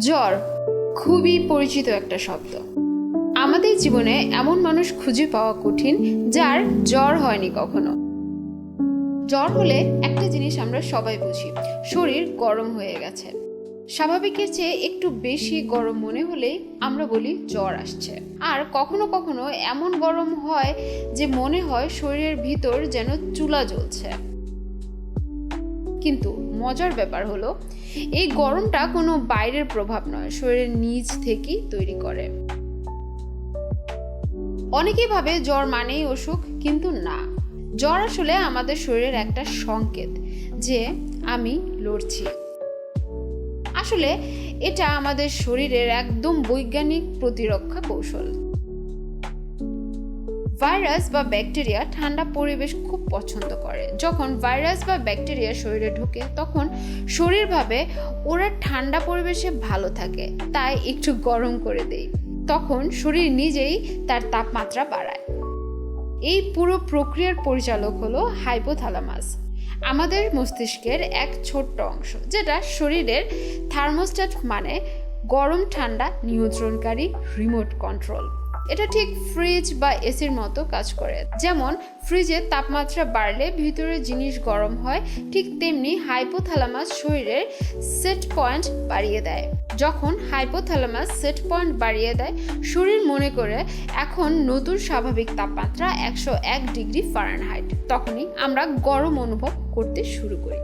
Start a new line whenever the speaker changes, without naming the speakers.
জ্বর খুবই পরিচিত একটা শব্দ। আমাদের জীবনে এমন মানুষ খুঁজে পাওয়া কঠিন যার জ্বর হয়নি কখনো। জ্বর হলে একটা জিনিস আমরা সবাই বুঝি, শরীর গরম হয়ে গেছে। স্বাভাবিকের চেয়ে একটু বেশি গরম মনে হলেই আমরা বলি জ্বর আসছে। আর কখনো কখনো এমন গরম হয় যে মনে হয় শরীরের ভিতর যেন চুলা জ্বলছে। কিন্তু মজার ব্যাপার হলো, এই গরমটা কোনো বাইরের প্রভাব নয়, শরীরের নিজ থেকেই তৈরি করে। অনেকেই ভাবে জ্বর মানেই অসুখ, কিন্তু না। জ্বর আসলে আমাদের শরীরের একটা সংকেত যে আমি লড়ছি। আসলে এটা আমাদের শরীরের একদম বৈজ্ঞানিক প্রতিরক্ষা কৌশল। ভাইরাস বা ব্যাকটেরিয়া ঠান্ডা পরিবেশ খুব পছন্দ করে। যখন ভাইরাস বা ব্যাকটেরিয়া শরীরে ঢোকে, তখন শরীর ভাবে ওরা ঠান্ডা পরিবেশে ভালো থাকে, তাই একটু গরম করে দেই। তখন শরীর নিজেই তার তাপমাত্রা বাড়ায়। এই পুরো প্রক্রিয়ার পরিচালক হলো হাইপোথ্যালামাস, আমাদের মস্তিষ্কের এক ছোট্ট অংশ, যেটা শরীরের থার্মোস্ট্যাট মানে গরম ঠান্ডা নিয়ন্ত্রণকারী রিমোট কন্ট্রোল। এটা ঠিক ফ্রিজ বা এসির মতো কাজ করে। যেমন ফ্রিজে তাপমাত্রা বাড়লে ভিতরে জিনিস গরম হয়, ঠিক তেমনি হাইপোথ্যালামাস শরীরের সেট পয়েন্ট বাড়িয়ে দেয়। যখন হাইপোথ্যালামাস সেট পয়েন্ট বাড়িয়ে দেয়, শরীর মনে করে এখন নতুন স্বাভাবিক তাপমাত্রা একশো এক ডিগ্রি ফারেনহাইট তখনই আমরা গরম অনুভব করতে শুরু করি।